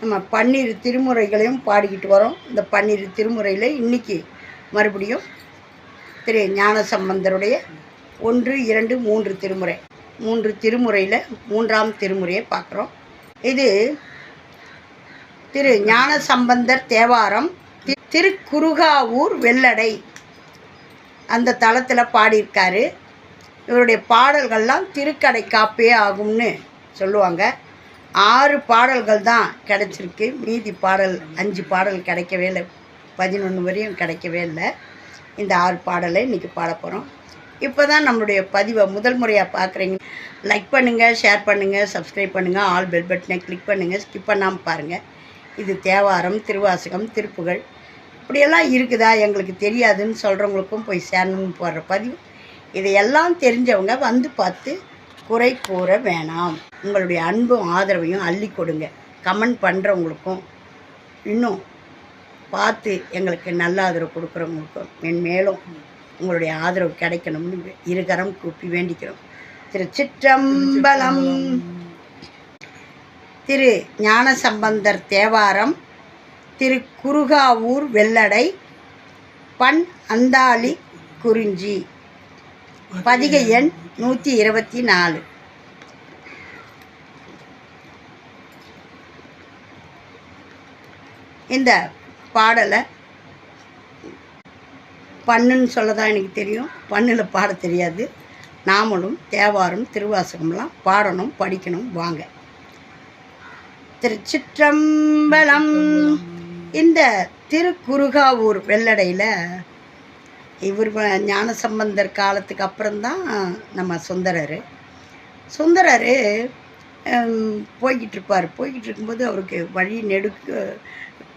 நம்ம பன்னிரு திருமுறைகளையும் பாடிக்கிட்டு வரோம். இந்த பன்னிரு திருமுறையில் இன்றைக்கி மறுபடியும் திரு ஞான சம்பந்தருடைய ஒன்று இரண்டு மூன்று திருமுறை. மூன்று திருமுறையில் மூன்றாம் திருமுறையை பார்க்குறோம். இது திரு ஞான சம்பந்தர் தேவாரம் திருக்குறுகாவூர் வெள்ளடை. அந்த தளத்தில் பாடியிருக்காரு. இவருடைய பாடல்கள்லாம் திருக்கடை காப்பே ஆகும்னு சொல்லுவாங்க. ஆறு பாடல்கள் தான் கிடச்சிருக்கு. மீதி பாடல் அஞ்சு பாடல் கிடைக்கவே இல்லை. பதினொன்று வரையும் கிடைக்கவே இல்லை. இந்த ஆறு பாடலை இன்றைக்கி பாட போகிறோம் இப்போ தான் நம்மளுடைய பதிவை முதல் முறையாக பார்க்குறீங்க லைக் பண்ணுங்கள் ஷேர் பண்ணுங்கள் சப்ஸ்கிரைப் பண்ணுங்கள் ஆல் பெல் பட்டனை கிளிக் பண்ணுங்கள் ஸ்கிப் பண்ணாமல் பாருங்கள் இது தேவாரம் திருவாசகம் திருப்புகழ் இப்படியெல்லாம் இருக்குதா? எங்களுக்கு தெரியாதுன்னு சொல்கிறவங்களுக்கும் போய் சேரணும்னு போடுற பதிவு. இதையெல்லாம் தெரிஞ்சவங்க வந்து பார்த்து குறை கூற வேணாம். உங்களுடைய அன்பும் ஆதரவையும் அள்ளி கொடுங்க. கமெண்ட் பண்ணுறவங்களுக்கும் இன்னும் பார்த்து எங்களுக்கு நல்ல ஆதரவு கொடுக்குறவங்களுக்கும் மென்மேலும் உங்களுடைய ஆதரவு கிடைக்கணும்னு இருகரம் கூப்பி வேண்டிக்கிறோம். திருச்சிற்றம்பலம் திரு ஞானசம்பந்தர் தேவாரம். திரு குருகாவூர் வெள்ளடை. பண் அந்தாளி குறிஞ்சி. பதிகை எண் நூற்றி இருபத்தி நாலு. இந்த பாடலை பண்ணுன்னு சொல்ல தான் எனக்கு தெரியும். பண்ணில் பாட தெரியாது. நாமளும் தேவாரம் திருவாசகம்லாம் பாடணும் படிக்கணும் வாங்க. திருச்சிற்றம்பலம். இந்த திருக்குறுகாவூர் வெள்ளடையில் இவர் ஞான ஞானசம்பந்தர் காலத்துக்கு அப்புறம்தான் நம்ம சுந்தரர். சுந்தரர் போய்கிட்டு இருப்பார் போய்கிட்டு இருக்கும்போது அவருக்கு வழி நெடுக்க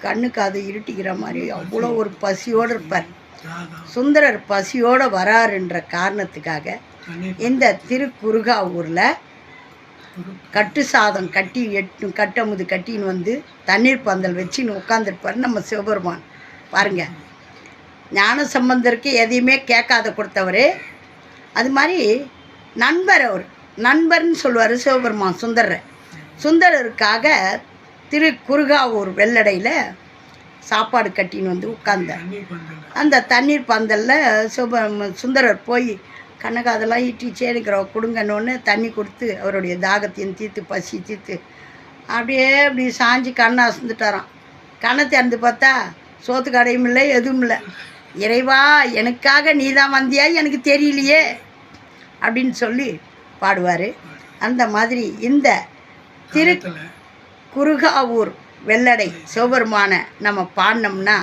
கண்ணுக்கு அது இருட்டிக்கிற மாதிரி அவ்வளோ ஒரு பசியோடு இருப்பார். சுந்தரர் பசியோடு வராருன்ற காரணத்துக்காக இந்த திருக்குறுகாவூரில் கட்டு சாதம் கட்டி எட்டு கட்டமுது கட்டின்னு வந்து தண்ணீர் பந்தல் வச்சுன்னு உட்காந்துருப்பார் நம்ம சிவபெருமான். பாருங்க. ஞான சம்பந்தருக்கு எதையுமே கேட்காத கொடுத்தவர் அது மாதிரி நண்பர் அவர் நண்பர்னு சொல்லுவார் சிவபெருமான் சுந்தரரை. சுந்தரருக்காக திரு குறுகாவூர் வெள்ளடையில் சாப்பாடு கட்டின்னு வந்து உட்கார்ந்தார். அந்த தண்ணீர் பந்தலில் சிவ சுந்தரர் போய் கண்ணக்கு அதெல்லாம் ஈட்டி சேனிக்கிறோம் கொடுங்கன்னு தண்ணி கொடுத்து அவருடைய தாகத்தையும் தீர்த்து பசி தீர்த்து அப்படியே அப்படி சாஞ்சு கண்ணை அசந்துட்டாராம் கண்ணை திறந்து பார்த்தா சோத்து கடையும் இல்லை எதுவும் இல்லை. இறைவா எனக்காக நீ தான் வந்தியா எனக்கு தெரியலையே அப்படின்னு சொல்லி பாடுவார். அந்த மாதிரி இந்த திரு குறுகாவூர் வெள்ளடை சிவபெருமான நம்ம பாடினோம்னா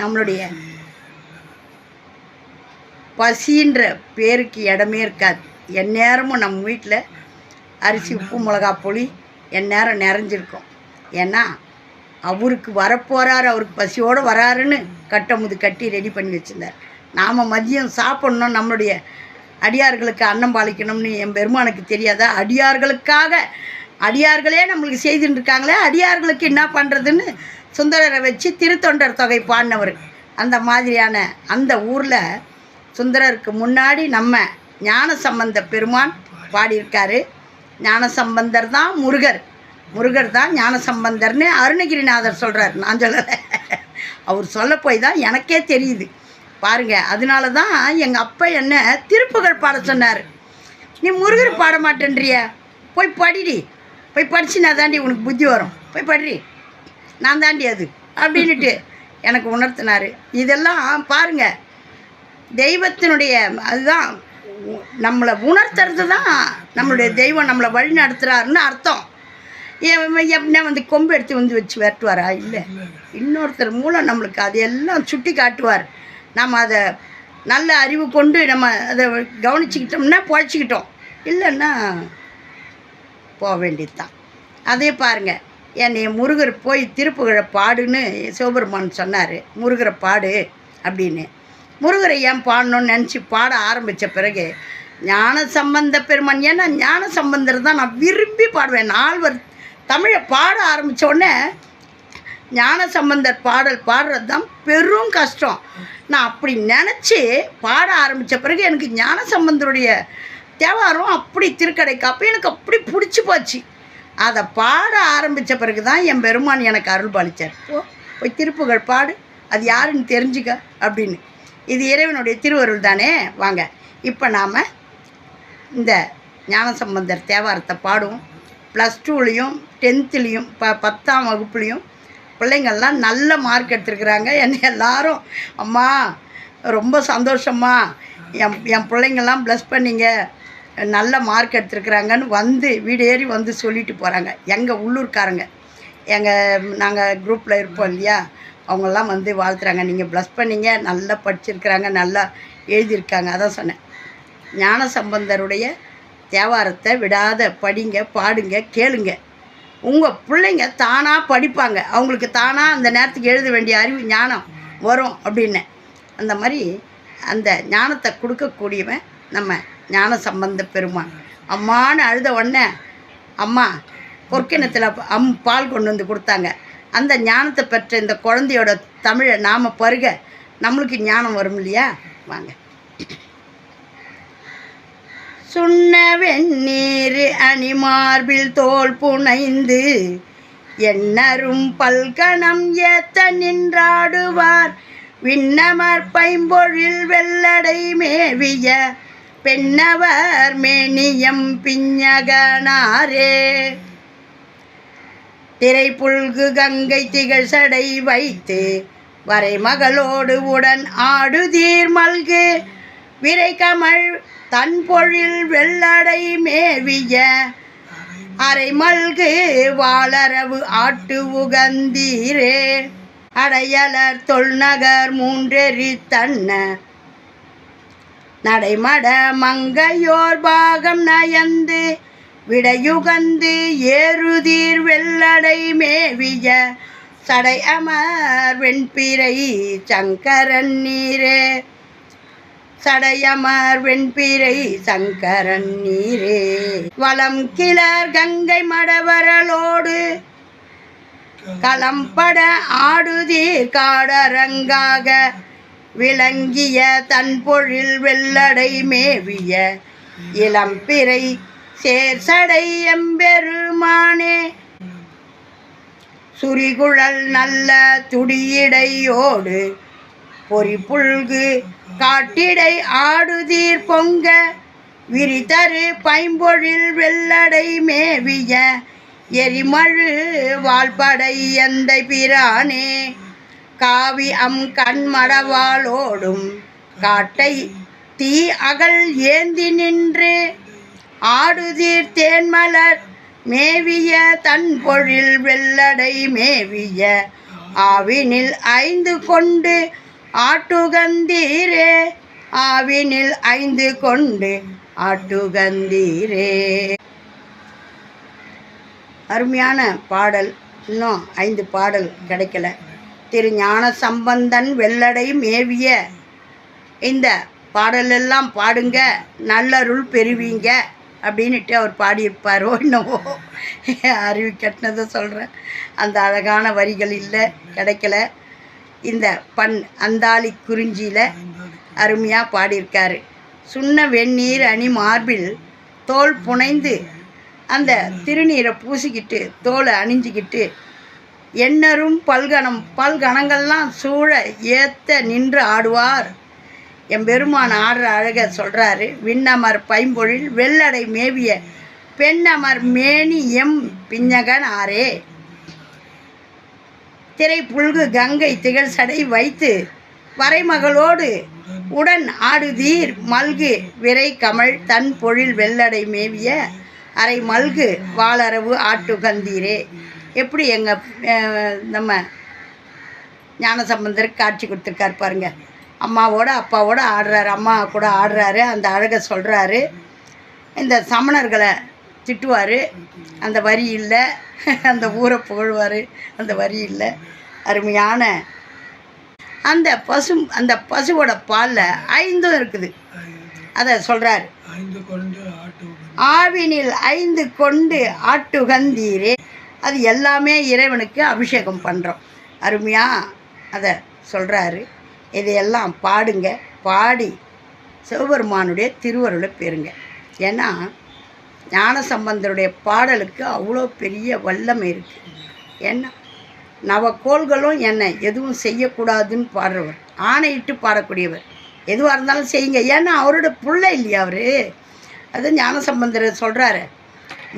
நம்மளுடைய பசின்ற பேருக்கு இடமே இருக்காது. எந்நேரமும் நம்ம வீட்டில் அரிசி உப்பு மிளகா புளி எந்நேரம் நிறைஞ்சிருக்கும். ஏன்னா அவருக்கு வரப்போகிறாரு அவருக்கு பசியோடு வராருன்னு கட்டமுது கட்டி ரெடி பண்ணி வச்சுருந்தார். நாம் மதியம் சாப்பிட்ணும் நம்மளுடைய அடியார்களுக்கு அன்னம் பாலிக்கணும்னு என் பெருமானுக்கு தெரியாதா? அடியார்களுக்காக அடியார்களே நம்மளுக்கு செய்துட்டு இருக்காங்களே அடியார்களுக்கு என்ன பண்ணுறதுன்னு சுந்தரரை வச்சு திருத்தொண்டர் தொகை பாடினவர். அந்த மாதிரியான அந்த ஊரில் சுந்தரருக்கு முன்னாடி நம்ம ஞான சம்பந்த பெருமான் பாடியிருக்காரு. ஞானசம்பந்தர் தான் முருகர். முருகர் தான் ஞானசம்பந்தர்னு அருணகிரிநாதர் சொல்கிறார் நான் சொல்லலை அவர் சொல்ல போய் தான் எனக்கே தெரியுது. பாருங்கள் அதனால தான் எங்கள் அப்பா என்ன திருப்புகழ் பாட சொன்னார். நீ முருகர் பாட மாட்டேன்றிய? போய் படிடி. போய் படிச்சுனா தாண்டி உனக்கு புத்தி வரும். போய் படிடி. நான் தாண்டி அது. அப்படின்னுட்டு எனக்கு உணர்த்தினார். இதெல்லாம் பாருங்கள் தெய்வத்தினுடைய அதுதான் நம்மளை உணர்த்துறது தான் நம்மளுடைய தெய்வம் நம்மளை வழி நடத்துகிறாருன்னு அர்த்தம். எப்படின்னா வந்து கொம்பு எடுத்து வந்து வச்சு விரட்டுவாரா? இல்லை. இன்னொருத்தர் மூலம் நம்மளுக்கு அதையெல்லாம் சுட்டி காட்டுவார். நம்ம அதை நல்ல அறிவு கொண்டு நம்ம அதை கவனிச்சுக்கிட்டோம்னா பொழைச்சிக்கிட்டோம். இல்லைன்னா போக வேண்டியது தான் அதே பாருங்கள் என்னை முருகர் போய் திருப்புகழை பாடுன்னு சிவபெருமான் சொன்னார். முருகரை பாடு அப்படின்னு. முருகரை ஏன் பாடணும்னு நினச்சி பாட ஆரம்பித்த பிறகு ஞான சம்பந்த பெருமான் ஏன்னா ஞான சம்பந்தர் தான் நான் விரும்பி பாடுவேன். நால்வர் தமிழை பாட ஆரம்பித்த உடனே ஞான சம்பந்தர் பாடல் பாடுறது தான் பெரும் கஷ்டம். நான் அப்படி நினச்சி பாட ஆரம்பித்த பிறகு எனக்கு ஞான சம்பந்தருடைய தேவாரம் அப்படி திருக்கடைக்காப்பு எனக்கு அப்படி பிடிச்சி போச்சு. அதை பாட ஆரம்பித்த பிறகு தான் என் பெருமான் எனக்கு அருள் பாலிச்சார். ஓ போய் திருப்புகள் பாடு. அது யாருன்னு தெரிஞ்சுக்க அப்படின்னு. இது இறைவனுடைய திருவருள் தானே? வாங்க. இப்போ நாம் இந்த ஞானசம்பந்தர் தேவாரத்தை பாடுவோம். ப்ளஸ் டூலேயும் டென்த்துலேயும் ப பத்தாம் வகுப்புலேயும் பிள்ளைங்கள்லாம் நல்ல மார்க் எடுத்துருக்குறாங்க. என்னை எல்லாரும் அம்மா ரொம்ப சந்தோஷம்மா. என் என் பிள்ளைங்கள்லாம் ப்ளஸ் பண்ணிங்க. நல்ல மார்க் எடுத்துருக்குறாங்கன்னு வந்து வீடு ஏறி வந்து சொல்லிட்டு போகிறாங்க எங்கள் உள்ளூர்காரங்க. எங்கள் நாங்கள் குரூப்பில் இருப்போம் இல்லையா? அவங்கெல்லாம் வந்து வாழ்த்துறாங்க. நீங்கள் ப்ளஸ் பண்ணிங்க. நல்லா படிச்சிருக்கிறாங்க. நல்லா எழுதியிருக்காங்க. அதான் சொன்னேன். ஞான சம்பந்தருடைய தேவாரத்தை விடாத படிங்க பாடுங்க கேளுங்க. உங்கள் பிள்ளைங்க தானாக படிப்பாங்க. அவங்களுக்கு தானாக அந்த நேரத்துக்கு எழுத வேண்டிய அறிவு ஞானம் வரும் அப்படின்னு. அந்த மாதிரி அந்த ஞானத்தை கொடுக்கக்கூடியவன் நம்ம ஞான சம்பந்த பெருமான். அம்மான்னு அழுத உடனே அம்மா பொற்கிணத்தில் அம் பால் கொண்டு வந்து கொடுத்தாங்க. அந்த ஞானத்தை பெற்ற இந்த குழந்தையோட தமிழை நாம் பருக நம்மளுக்கு ஞானம் வரும் இல்லையா? வாங்க. சுண்ண வெந்நீர் அணிமார்பில் தோல் புனைந்து என்னரும் பல்கணம் ஏத்த நின்றாடுவார். விண்ணமர் பைம்பொழில் வெள்ளடை மேவிய பெண்ணவர் மேனியம் பிஞ்சகனாரே. திரைப்புல்கு கங்கை திகழ் சடை வைத்து வரை மகளோடு உடன் ஆடுதீர் மல்கு. விரை கமழ் தன் பொழில் வெள்ளடை மேவிய அரை மல்கு வாளரவு ஆட்டு உகந்தீரே. அடையலர் தொல்நகர் மூன்றெறி தன்ன நடைமட மங்கையோர் பாகம் நயந்து விடையுகந்து ஏறுதீர் வெள்ளடை மேவிய சடை அமர் வெண்பிறை சங்கரன் நீரே. சடையமர் வெண்பிறை சங்கரன் நீரே. வளம் கிளர் கங்கை மடவரலோடு களம்பட ஆடுதீர் காடரங்காக விளங்கிய தன் பொழில் வெள்ளடை மேவிய இளம்பிறை சேர்சடை எம்பெருமானே. சுரிகுழல் நல்ல துடியிடையோடு பொறிப்புல்கு காட்டிடை ஆடுதீர் பொங்க விரிதரு பைம்பொழில் வெள்ளடை மேவிய எரிமழு வாழ்படை எந்தை பிரானே. காவி அம் கண்மடவாளோடும் காட்டை தீ அகல் ஏந்தி நின்று. ஆடுதீர் தேன்மலர் மேவிய தன் பொழில் வெள்ளடை மேவிய ஆவினில் ஐந்து கொண்டு ஆட்டுகந்தீரே ஆவினில் ஐந்து கொண்டு ஆட்டுகந்தீரே. அருமையான பாடல். இன்னும் ஐந்து பாடல் கிடைக்கல. திரு ஞான சம்பந்தன் வெள்ளடை மேவிய இந்த பாடலெல்லாம் பாடுங்க நல்லருள் பெறுவீங்க அப்படின்னுட்டு அவர் பாடியிருப்பாரோ என்னவோ. அறிவு கட்டினதை சொல்கிறேன் அந்த அழகான வரிகள் இல்லை கிடைக்கல. இந்த பண் அந்தாளி குறிஞ்சியில் அருமையாக பாடியிருக்காரு. சுண்ண வெந்நீர் அணி மார்பில் தோல் புனைந்து அந்த திருநீரை பூசிக்கிட்டு தோலை அணிஞ்சிக்கிட்டு எண்ணரும் பல்கணம் பல்கணங்கள்லாம் சூழ ஏத்த நின்று ஆடுவார். என் பெருமான் ஆடுற அழக சொல்கிறாரு விண்ணமர் பைம்பொழில் வெள்ளடை மேவிய பெண்ணமர் மேனி எம் பிஞ்சகன் ஆரே திரை புல்கு கங்கை திகழ் சடை வைத்து வரைமகளோடு உடன் ஆடுதீர் மல்கு விரை கமழ் தன் பொழில் வெள்ளடை மேவிய அரை மல்கு வாளரவு ஆட்டுகந்தீரே. எப்படி எங்கள் நம்ம ஞானசம்பந்தருக்கு காட்சி கொடுத்துருக்காரு பாருங்க. அம்மாவோட அப்பாவோட ஆடுறாரு அம்மா கூட ஆடுறாரு அந்த அழகை சொல்கிறாரு இந்த சமணர்களை திட்டுவார். அந்த வரி இல்லை. அந்த ஊரை புகழ்வார். அந்த வரி இல்லை. அருமையான அந்த பசு அந்த பசுவோட பாலில் ஐந்தும் இருக்குது. அதை சொல்கிறாரு ஆவினில் ஐந்து கொண்டு ஆட்டுகந்தீரே. அது எல்லாமே இறைவனுக்கு அபிஷேகம் பண்ணுறோம் அருமையாக அதை சொல்கிறாரு இதையெல்லாம் பாடுங்க. பாடி சிவபெருமானுடைய திருவருளை பெறுங்க. ஏன்னா ஞானசம்பந்தருடைய பாடலுக்கு அவ்வளோ பெரிய வல்லமை இருக்குது ஏன்னா நவக்கோள்களும் என்னை எதுவும் செய்யக்கூடாதுன்னு பாடுறவர். ஆணையிட்டு பாடக்கூடியவர். எதுவாக இருந்தாலும் செய்யுங்க. ஏன்னா அவரோட பிள்ளை இல்லையா அவர்? அது ஞானசம்பந்தர் சொல்கிறாரு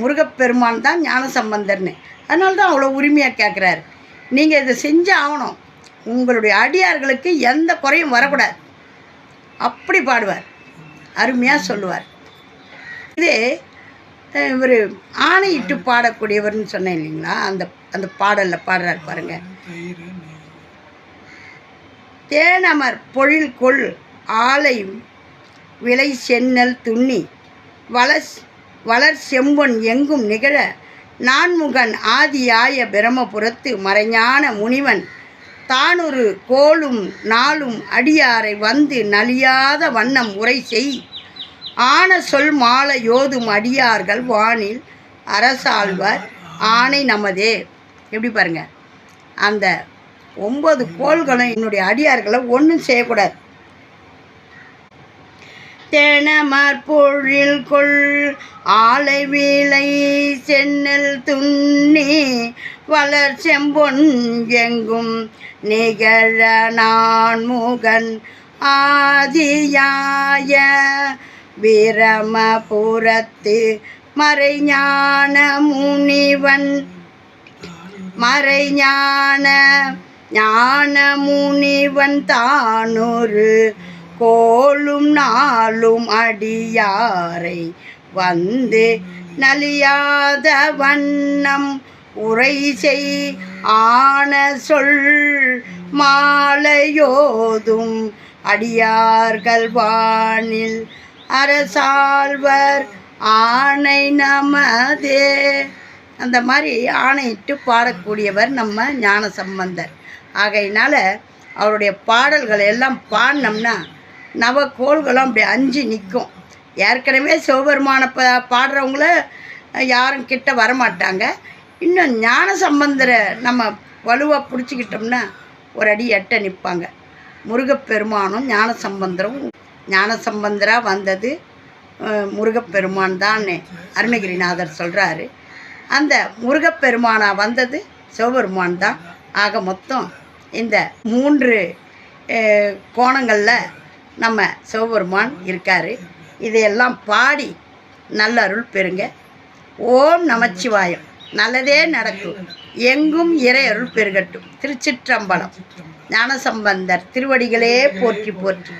முருகப்பெருமான் தான் ஞானசம்பந்தர்னு. அதனால தான் அவ்வளோ உரிமையாக கேட்குறாரு நீங்கள் இதை செஞ்சு ஆகணும். உங்களுடைய அடியார்களுக்கு எந்த குறையும் வரக்கூடாது. அப்படி பாடுவார். அருமையாக சொல்லுவார். இது இவர் ஆணையிட்டு பாடக்கூடியவர்னு சொன்னேன் இல்லைங்களா? அந்த அந்த பாடலில் பாடுறாரு பாருங்க. தேனமர் பொழில் கொள் ஆலை விலை சென்னல் துண்ணி வளர் வளர் செம்பொன் எங்கும் நிகழ நான்முகன் ஆதியாய பிரமபுரத்து மறைஞான முனிவன் தானொரு கோலும் நாளும் அடியாரை வந்து நலியாத வண்ணம் உரை செய் ஆன சொல் மாலையோதும் அடியார்கள் வானில் அரசாழ்வர் ஆணை நமதே. எப்படி பாருங்க? அந்த ஒன்பது கோள்களும் என்னுடைய அடியார்களை ஒன்றும் செய்யக்கூடாது. தெனமற்பொழில் கொள் ஆலை வீலை சென்னல் துண்ணி வளர் செம்பொன் எங்கும் நிகழ நான் முகன் ஆதியாய விரமபுரத்து மறைஞான முனிவன். மறைஞான ஞான முனிவன் தானொரு கோலும் நாளும் அடியாரை வந்து நலியாத வண்ணம் உரை செய் ஆன சொல் மாலையோதும் அடியார்கள் வானில் அரசாழ்வர் ஆணை நமதே. அந்த மாதிரி ஆணையிட்டு பாடக்கூடியவர் நம்ம ஞான சம்பந்தர் ஆகையினால அவருடைய பாடல்கள் எல்லாம் பாடினோம்னா நவக்கோள்களும் அப்படி அஞ்சு நிற்கும் ஏற்கனவே சிவபெருமான ப பாடுறவங்கள யாரும் கிட்ட வரமாட்டாங்க. இன்னும் ஞான சம்பந்தரை நம்ம வலுவாக பிடிச்சிக்கிட்டோம்னா ஒரு அடி எட்ட நிற்பாங்க முருகப்பெருமானும் ஞான சம்பந்தரும் ஞானசம்பந்தராக வந்தது முருகப்பெருமான் தான் அருணகிரிநாதர் சொல்கிறாரு அந்த முருகப்பெருமானாக வந்தது சிவபெருமான் தான். ஆக மொத்தம் இந்த மூன்று கோணங்களில் நம்ம சிவபெருமான் இருக்கார். இதையெல்லாம் பாடி நல்ல அருள் பெறுங்க. ஓம் நமச்சிவாயம். நல்லதே நடக்கும். எங்கும் இறை அருள் பெருகட்டும். திருச்சிற்றம்பலம். ஞானசம்பந்தர் திருவடிகளே போற்றி போற்றி.